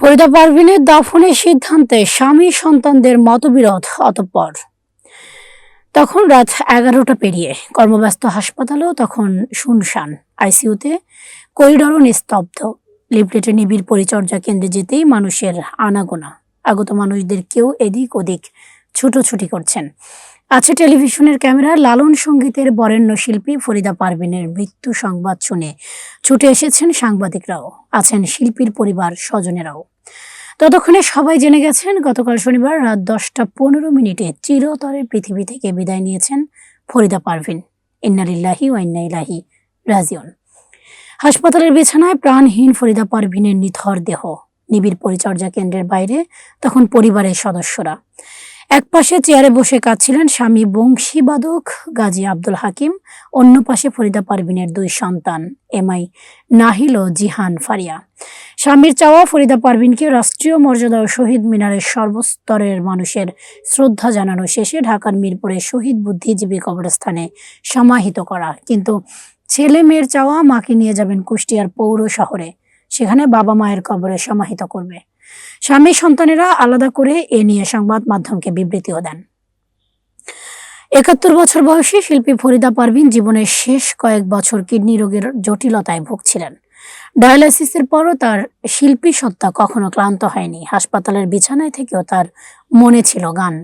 ফরিদা পারভিনের দাফনের সিদ্ধান্তে স্বামী সন্তানদের মতবিরোধ অতঃপর। তখন রাত এগারোটা পেরিয়ে কর্মব্যস্ত হাসপাতালও তখন শুনশান। আইসিইউতে করিডরও নিস্তব্ধ লিফলেটে নিবিড় পরিচর্যা কেন্দ্রে যেতেই মানুষের আনাগোনা। আগত মানুষদের কেউ এদিক ওদিক ছুটোছুটি করছেন। আছে টেলিভিশনের ক্যামেরা, লালন সঙ্গীতের বরেণ্য শিল্পী ফরিদা পারভিনের মৃত্যু সংবাদ শুনে ছুটে এসেছেন সাংবাদিকরাও, আছেন শিল্পীর পরিবার স্বজনেরাও। ততক্ষণে সবাই জেনে গেছেন, গতকাল শনিবার রাত দশটা পনেরো মিনিটে চিরতরে পৃথিবী থেকে বিদায় নিয়েছেন ফরিদা পারভিন। ইন্নালিল্লাহি ও ইন্না ইলাহি রাজিউন। হাসপাতালের বিছানায় প্রাণহীন ফরিদা পারভিনের নিথর দেহ। নিবিড় পরিচর্যা কেন্দ্রের বাইরে তখন পরিবারের সদস্যরা। একপাশে চেয়ারে বসে কাঁদছিলেন স্বামী বংশীবাদক গাজী আব্দুল হাকিম, অন্য পাশে ফরিদা পারভিনের দুই সন্তান এমআই নাহিল জিহান ফারিয়া। স্বামীর চাওয়া ফরিদা পারভিনকে রাষ্ট্রীয় মর্যাদা ও শহীদ মিনারের সর্বস্তরের মানুষের শ্রদ্ধা জানানো শেষে ঢাকার মিরপুরে শহীদ বুদ্ধিজীবী কবরস্থানে সমাহিত করা। কিন্তু ছেলে মেয়ের চাওয়া মাকে নিয়ে যাবেন কুষ্টিয়ার পৌর শহরে। সেখানে বাবা মায়ের কবরে সমাহিত করবে। স্বামী সন্তানেরা আলাদা করে এ নিয়ে সংবাদ মাধ্যমকে বিবৃতিও দেন। একাত্তর বছর বয়সে শিল্পী ফরিদা পারভিন জীবনের শেষ কয়েক বছর কিডনি রোগের জটিলতায় ভুগছিলেন। ডায়ালাইসিসের পরও তার শিল্পী সত্তা কখনো ক্লান্ত হয়নি। হাসপাতালের বিছানায় থেকেও তার মনে ছিল গান।